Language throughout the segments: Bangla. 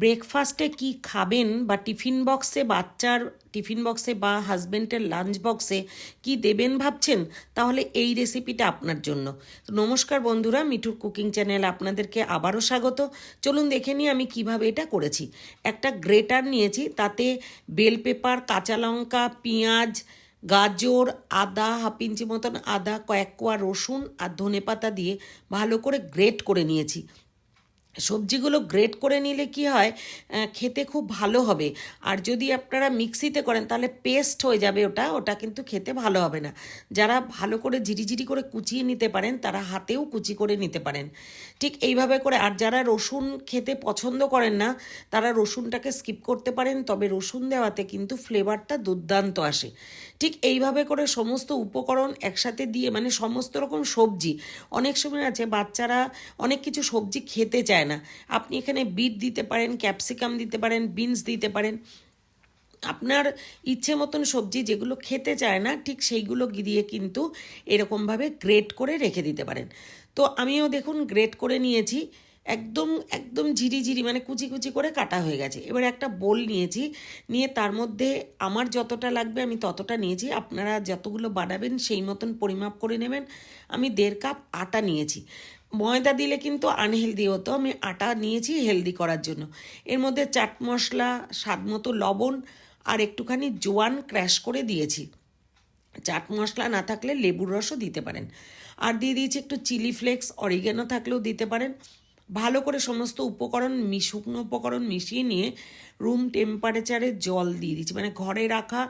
ব্রেকফাস্টে কি খাবেন বা টিফিন বক্সে বাচ্চার টিফিন বক্সে বা হাজব্যান্ডের লাঞ্চ বক্সে কি দেবেন ভাবছেন? তাহলে এই রেসিপিটা আপনার জন্য। নমস্কার বন্ধুরা মিঠুর কুকিং চ্যানেল আপনাদেরকে আবারও স্বাগত। চলুন দেখে নিই আমি কীভাবে এটা করেছি। একটা গ্রেটার নিয়েছি, তাতে বেল পেপার কাঁচা লঙ্কা, পেঁয়াজ, গাজর, আদা হাফ ইঞ্চি মতন আদা, কয়েক কোয়া রসুন আর ধনেপাতা দিয়ে ভালো করে গ্রেট করে নিয়েছি। সবজিগুলো গ্রেট করে নিলে কি হয় খেতে খুব ভালো হবে। আর যদি আপনারা মিক্সিতে করেন, তাহলে পেস্ট হয়ে যাবে ওটা ওটা কিন্তু খেতে ভালো হবে না। যারা ভালো করে ঝিরিঝিরি করে কুচিয়ে নিতে পারেন, তারা হাতেও কুচি করে নিতে পারেন। ঠিক এইভাবে করে, আর যারা রসুন খেতে পছন্দ করেন না, তারা রসুনটাকে স্কিপ করতে পারেন, তবে রসুন দেওয়াতে কিন্তু ফ্লেভারটা দুর্দান্ত আসে। ঠিক এইভাবে করে সমস্ত উপকরণ একসাথে দিয়ে মানে সমস্ত রকম সবজি, অনেক সময় আছে বাচ্চারা অনেক কিছু সবজি খেতে চায় না। আপনি এখানে বিট দিতে পারেন, ক্যাপসিকাম দিতে পারেন, বিনস দিতে পারেন। আপনার ইচ্ছে মতন সবজি যেগুলো খেতে চায় না, ঠিক সেইগুলো দিয়ে কিন্তু এরকমভাবে গ্রেট করে রেখে দিতে পারেন। তো আমিও দেখুন গ্রেট করে নিয়েছি। একদম একদম ঝিরি ঝিরি মানে কুচি কুচি করে কাটা হয়ে গেছে। এবার একটা বোল নিয়েছি, নিয়ে তার মধ্যে আমার যতটা লাগবে আমি ততটা নিয়েছি। আপনারা যতগুলো বানাবেন সেই মতন পরিমাপ করে নেবেন। আমি দেড় কাপ আটা নিয়েছি। ময়দা দিলে কিন্তু আনহেলদি হতো, আমি আটা নিয়েছি হেলদি করার জন্য। এর মধ্যে চাট মশলা, স্বাদ মতো লবণ আর একটুখানি জোয়ান ক্র্যাশ করে দিয়েছি। চাট মশলা না থাকলে লেবুর রসও দিতে পারেন। আর দিয়ে দিয়েছি একটু চিলি ফ্লেক্স, অরিগেনো থাকলেও দিতে পারেন। ভালো করে সমস্ত উপকরণ শুকনো উপকরণ মিশিয়ে নিয়ে রুম টেম্পারেচারে জল দিয়ে দিয়েছি। মানে ঘরে রাখা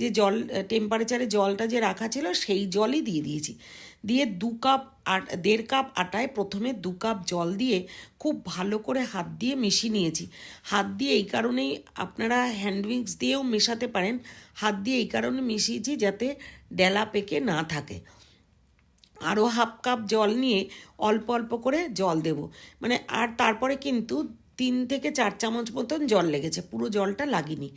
যে জল টেম্পারেচারে জলটা যে রাখা ছিল সেই জলই দিয়ে দিয়েছি। দিয়ে দু কাপ আট দেড় কাপ আটায় প্রথমে দু কাপ জল দিয়ে খুব ভালো করে হাত দিয়ে মিশিয়ে নিয়েছি। হাত দিয়ে এই কারণেই আপনারা হ্যান্ডউইক্স দিয়েও মেশাতে পারেন। হাত দিয়ে এই কারণে মিশিয়েছি যাতে ডেলা পেকে না থাকে। আরও হাফ কাপ জল নিয়ে অল্প অল্প করে জল দেব। মানে আর তারপরে কিন্তু তিন থেকে চার চামচ মতন জল লেগেছে, পুরো জলটা লাগিনি।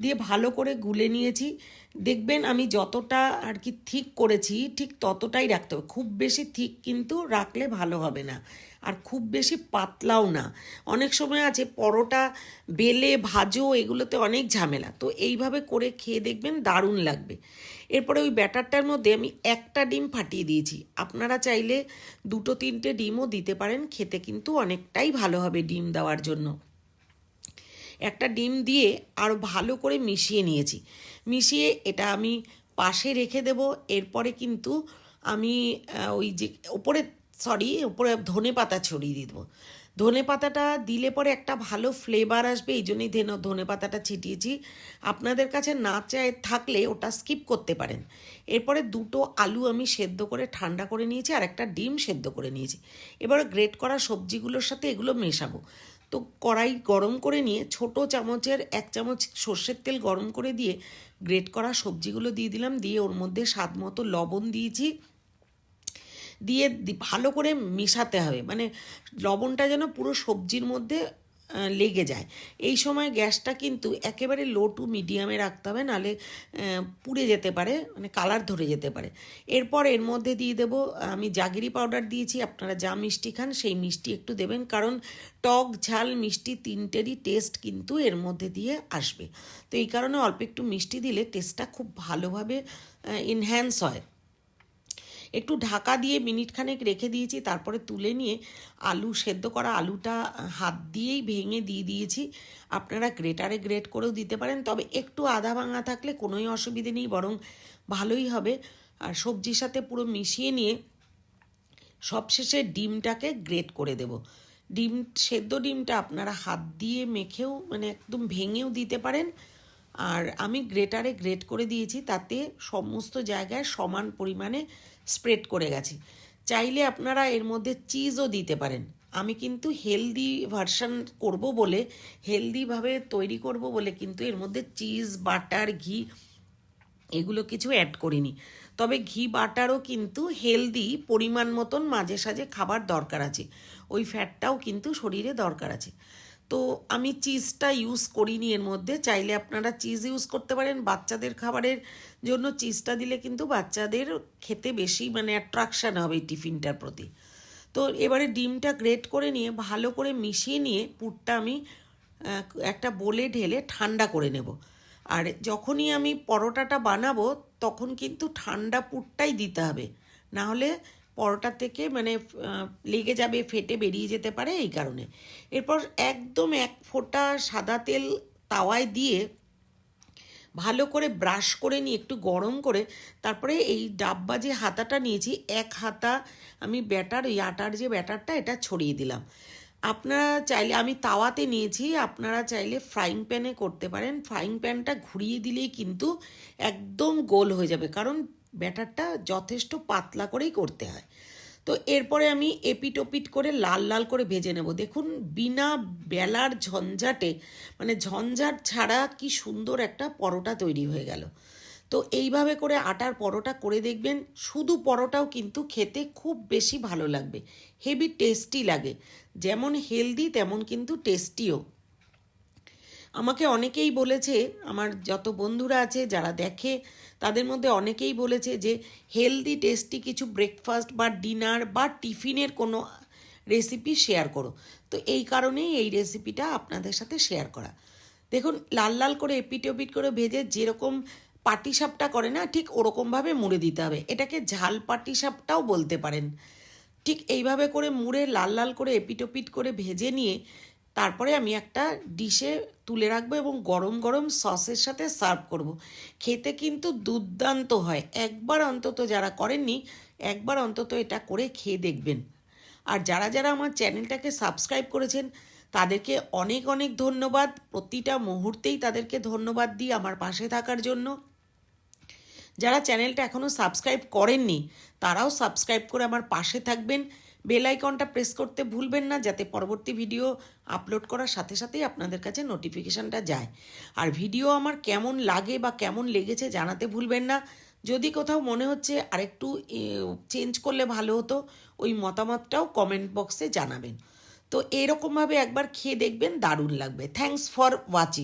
দিয়ে ভালো করে গুলে নিয়েছি। দেখবেন আমি যতটা আর কি ঠিক করেছি, ঠিক ততটাই রাখতে হবে। খুব বেশি ঠিক কিন্তু রাখলে ভালো হবে না। আর খুব বেশি পাতলাও না। অনেক সময় আছে পরোটা, বেলে, ভাজো, এগুলোতে অনেক ঝামেলা। তো এইভাবে করে খেয়ে দেখবেন দারুণ লাগবে। এরপরে ওই ব্যাটারটার মধ্যে আমি একটা ডিম ফাটিয়ে দিয়েছি। আপনারা চাইলে দুটো, তিনটে ডিমও দিতে পারেন, খেতে কিন্তু অনেকটাই ভালো হবে ডিম দেওয়ার জন্য। একটা ডিম দিয়ে আরও ভালো করে মিশিয়ে নিয়েছি। মিশিয়ে এটা আমি পাশে রেখে দেব, এরপরে কিন্তু আমি ওই যে, ওপরে, সরি, ওপরে ধনে পাতা ছড়িয়ে দিয়ে দেবো। ধনে পাতাটা দিলে পরে একটা ভালো ফ্লেভার আসবে, এই জন্যই ধেন, ধনে পাতাটা ছিটিয়েছি। আপনাদের কাছে না চায় থাকলে ওটা স্কিপ করতে পারেন। এরপরে দুটো আলু আমি সেদ্ধ করে, ঠান্ডা করে নিয়েছি আর একটা ডিম সেদ্ধ করে নিয়েছি। এবার গ্রেট করা সবজিগুলোর সাথে এগুলো মেশাবো। তো কড়াই গরম করে নিয়ে ছোট চামচের এক চামচ সর্ষের তেল গরম করে দিয়ে গ্রেট করা সবজিগুলো দিয়ে দিলাম। দিয়ে ওর মধ্যে স্বাদ মতো লবণ দিয়েছি। দিয়ে ভালো করে মেশাতে হবে। মানে লবণটা যেন পুরো সবজির মধ্যে লেগে যায়। এই সময় গ্যাসটা কিন্তু একেবারে লো টু মিডিয়ামে রাখতে হবে নাহলে পুড়ে যেতে পারে মানে কালার ধরে যেতে পারে। এরপর এর মধ্যে দিয়ে দেব, আমি জাগিরি পাউডার দিয়েছি, আপনারা যা মিষ্টি খান সেই মিষ্টি একটু দেবেন, কারণ টক, ঝাল, মিষ্টি তিনটেরই টেস্ট কিন্তু এর মধ্যে দিয়ে আসবে। তো এই কারণে অল্প একটু মিষ্টি দিলে টেস্টটা খুব ভালোভাবে ইনহ্যান্স হয়। একটু ঢাকা দিয়ে মিনিট খানেক রেখে দিয়েছি, তারপরে তুলে নিয়ে আলু সেদ্ধ করা আলুটা হাত দিয়েই ভেঙে দিয়ে দিয়েছি। আপনারা গ্রেটারে গ্রেট করেও দিতে পারেন, তবে একটু আধা ভাঙা থাকলে কোনোই অসুবিধে নেই, বরং ভালোই হবে। আর সবজির সাথে পুরো মিশিয়ে নিয়ে সবশেষে ডিমটাকে গ্রেট করে দেব। ডিম, সেদ্ধ ডিমটা আপনারা হাত দিয়ে মেখেও মানে একদম ভেঙেও দিতে পারেন। আর আমি গ্রেটারে গ্রেট করে দিয়েছি, তাতে সমস্ত জায়গায় সমান পরিমাণে স্প্রেড করে গেছি। চাইলে আপনারা এর মধ্যে চিজও দিতে পারেন। আমি কিন্তু হেলদি ভার্সন করব বলে হেলদিভাবে তৈরি করব বলে কিন্তু এর মধ্যে চিজ, বাটার, ঘি এগুলো কিছু অ্যাড করিনি। তবে ঘি, বাটারও কিন্তু হেলদি পরিমাণ মতন মাঝে সাঝে খাবার দরকার আছে। ওই ফ্যাটটাও কিন্তু শরীরে দরকার আছে। তো আমি চিজটা ইউজ করিনি এর মধ্যে। চাইলে আপনারা চিজ ইউজ করতে পারেন। বাচ্চাদের খাবারের জন্য চিজটা দিলে কিন্তু বাচ্চাদের খেতে বেশি মানে অ্যাট্রাকশান হবে টিফিনটার প্রতি। তো এবারে ডিমটা গ্রেট করে নিয়ে, ভালো করে মিশিয়ে নিয়ে পুরটা আমি একটা বলে ঢেলে ঠান্ডা করে নেব। আর যখনই আমি পরোটাটা বানাবো, তখন কিন্তু ঠান্ডা পুরটাই দিতে হবে। না হলে পরোটা থেকে মানে লেগে যাবে, ফেটে বেরিয়ে যেতে পারে এই কারণে। এরপর একদম এক ফোঁটা সাদা তেল তাওয়ায় দিয়ে ভালো করে ব্রাশ করে নিয়ে, একটু গরম করে তারপরে এই ডাব্বা যে হাতাটা নিয়েছি। এক হাতা আমি ব্যাটার, ওই আটার যে ব্যাটারটা, এটা ছড়িয়ে দিলাম। আপনারা চাইলে, আমি তাওয়াতে নিয়েছি, আপনারা চাইলে ফ্রাইং প্যানে করতে পারেন। ফ্রাইং প্যানটা ঘুরিয়ে দিলেই কিন্তু একদম গোল হয়ে যাবে। কারণ ব্যাটারটা যথেষ্ট পাতলা করেই করতে হয়। তো এরপরে আমি এপিট ওপিট করে লাল লাল করে ভেজে নেব। দেখুন, বিনা বেলার ঝঞ্ঝাটে মানে ঝঞ্ঝাট ছাড়া কি সুন্দর একটা পরোটা তৈরি হয়ে গেল। তো এইভাবে করে আটার পরোটা করে দেখবেন, শুধু পরোটাও কিন্তু খেতে খুব বেশি ভালো লাগবে। হেভি টেস্টি লাগে। যেমন হেলদি, তেমন কিন্তু টেস্টিও। আমাকে অনেকেই বলেছে, আমার যত বন্ধুরা আছে যারা দেখে, তাদের মধ্যে অনেকেই বলেছে যে হেলদি টেস্টি কিছু ব্রেকফাস্ট বা ডিনার বা টিফিনের কোনো রেসিপি শেয়ার করো। তো এই কারণেই এই রেসিপিটা আপনাদের সাথে শেয়ার করা। দেখুন, লাল লাল করে এপিট ওপিট করে ভেজে যেরকম পাটিসাপটা করে না, ঠিক ওরকমভাবে মুড়ে দিতে হবে। এটাকে ঝাল পাটিসাপটাও বলতে পারেন। ঠিক এইভাবে করে মুড়ে লাল লাল করে এপিটোপিট করে ভেজে নিয়ে তারপরে আমি একটা ডিশে তুলে রাখব এবং গরম গরম সসের সাথে সার্ভ করব। খেতে কিন্তু দুর্দান্ত হয়। একবার অন্তত যারা করেননি, একবার অন্তত এটা করে খেয়ে দেখবেন। আর যারা যারা আমার চ্যানেলটাকে সাবস্ক্রাইব করেছেন, তাদেরকে অনেক অনেক ধন্যবাদ। প্রতিটা মুহূর্তেই তাদেরকে ধন্যবাদ দিই আমার পাশে থাকার জন্য। যারা চ্যানেলটা এখনও সাবস্ক্রাইব করেননি, তারাও সাবস্ক্রাইব করে আমার পাশে থাকবেন। বেল আইকনটা প্রেস করতে ভুলবেন না যাতে পরবর্তী ভিডিও আপলোড করার সাথে সাথেই আপনাদের কাছে নোটিফিকেশানটা যায়। আর ভিডিও আমার কেমন লাগে বা কেমন লেগেছে জানাতে ভুলবেন না। যদি কোথাও মনে হচ্ছে আরেকটু চেঞ্জ করলে ভালো হতো, ওই মতামতটাও কমেন্ট বক্সে জানাবেন। তো এরকমভাবে একবার খেয়ে দেখবেন, দারুণ লাগবে। Thanks for watching.